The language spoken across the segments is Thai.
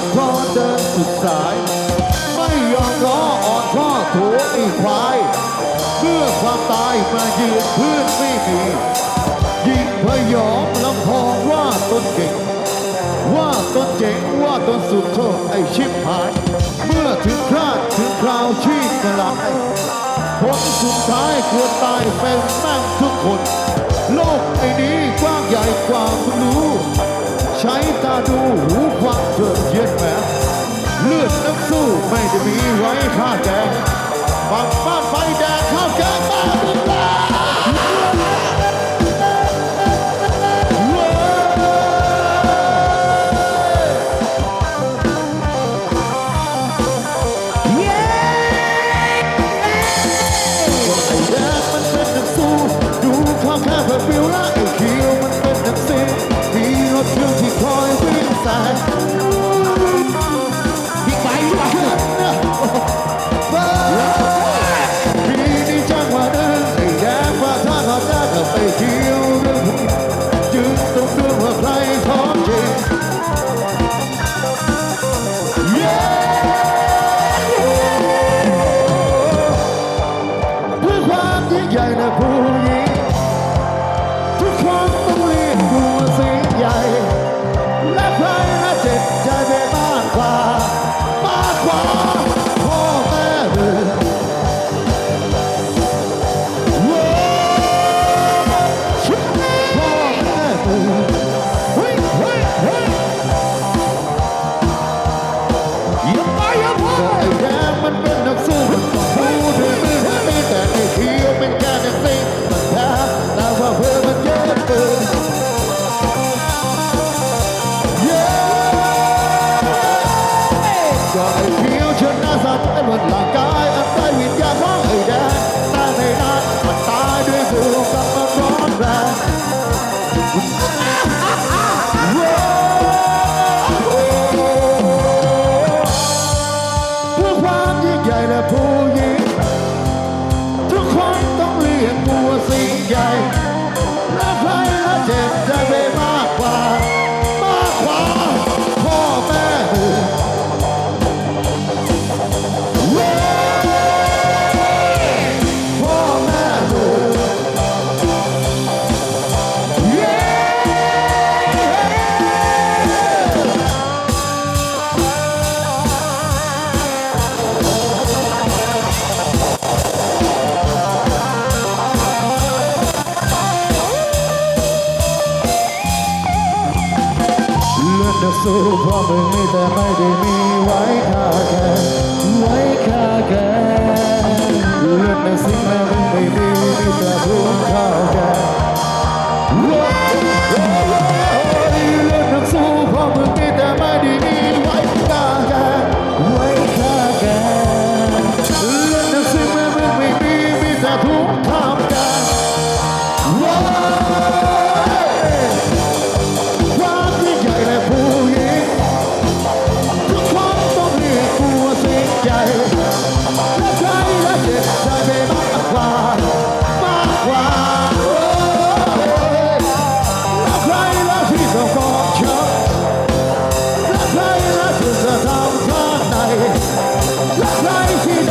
กพรอเดินสุดสาย ไม่ยอมร้ออ่อนข้อโถอีควายเมื่อความตายมายืนพื้นไม่มียิงพยอมลำพองว่าตนเก่ง ว่าตนเจ๋งว่าตนสุดโทษไอชิบหาย เมื่อถึงคราดถึงคราวชีพกลายผลสุดท้ายคือตายเป็นแม่งทุกคน โลกไอ้นี้กว้างใหญ่กว่าคุณรู้ ช้ตาดูหูฟังเถิดเย็นแหมเลือดน้ำสู้ไม่ได้มีไว้ท่าแดงบังป้า ซื้อเพราะมึงมีแต่ไม่ได้มีไว้ค่าแกไว้ค่าแกเลือกในสิ่งที่มึงไม่มีมีแต่พูดข้าวแกเลือกนักสู้เพราะมึงมีแต่ไม่ Thank it?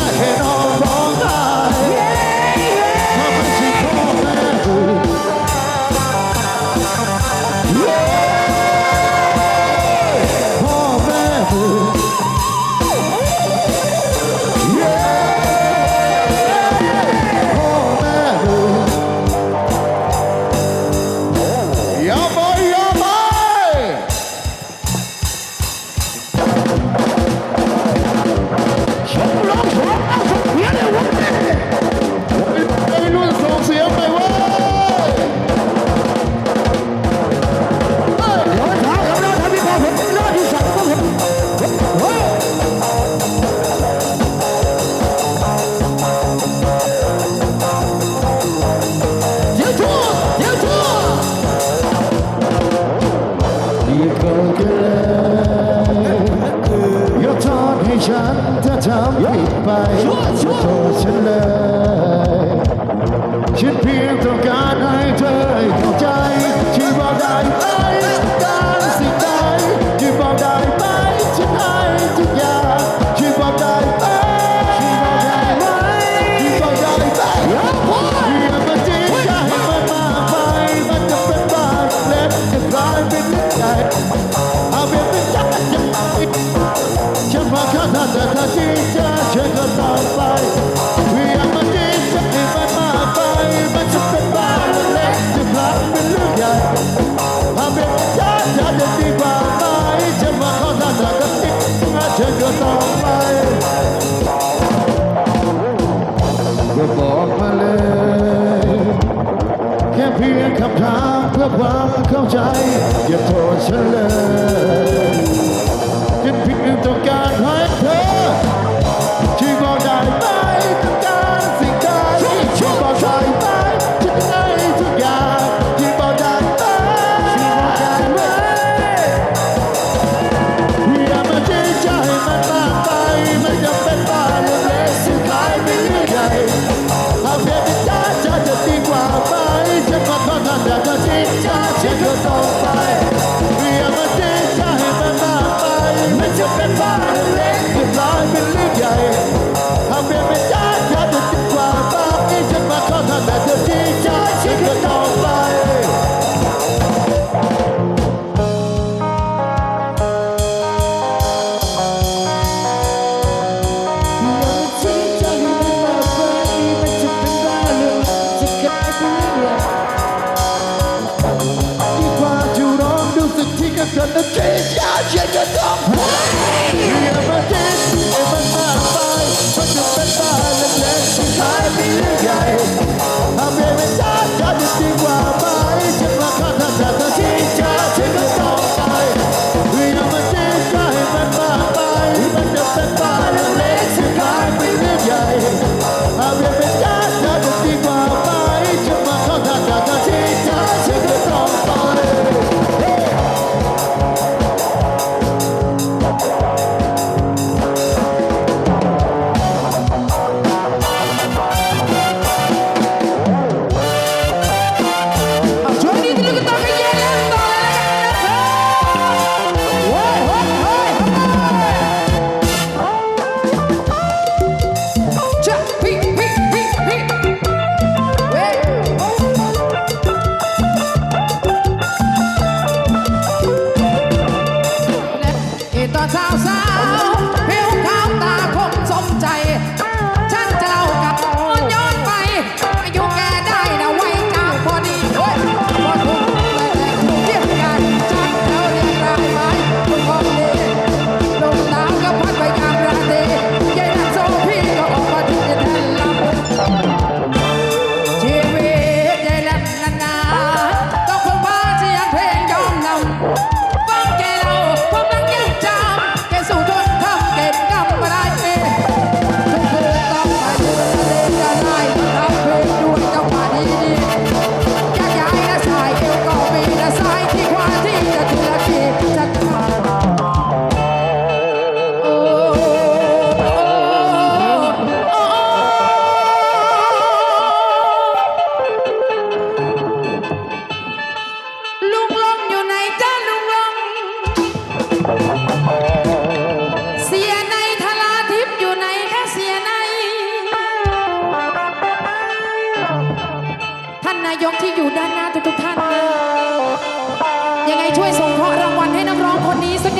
ที่ฉันถ้าทำผิดไปโทษฉันเลยฉันเพียงต้องการให้เธอเข้าใจที่ว่าได้ไหม your fortune love.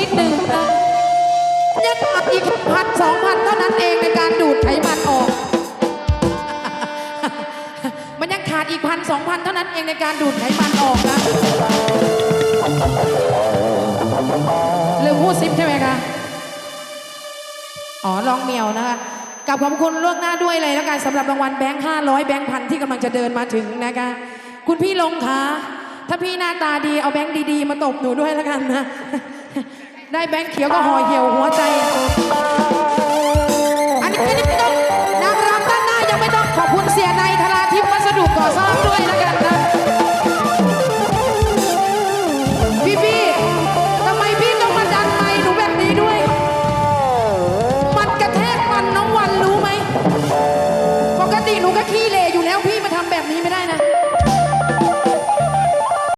ดนึงยังอัดอีกพันสองพันเท่านั้นเองในการดูดไขมันออก มันยังขาดอีกพันสองพันเท่านั้นเองในการดูดไขมันออกนะเรือพูดซิปใช่ไหมคะ อ๋อลองเมียวนะคะกับขอบคุณล่วงหน้าด้วยเลยแล้วกันสำหรับรางวัลแบงค์ห้าร้อยแบงค์พันที่กำลังจะเดินมาถึงนะคะ คุณพี่ลงคะถ้าพี่หน้าตาดีเอาแบงค์ดีๆ มาตบหนูด้วยแล้วกันนะ ได้แบงค์เขียวก็ห่อเหี่ยวหัวใจ อันนี้ไม่ต้องนางรำด้านหน้ายังไม่ต้องขอบคุณเสียในค่ะ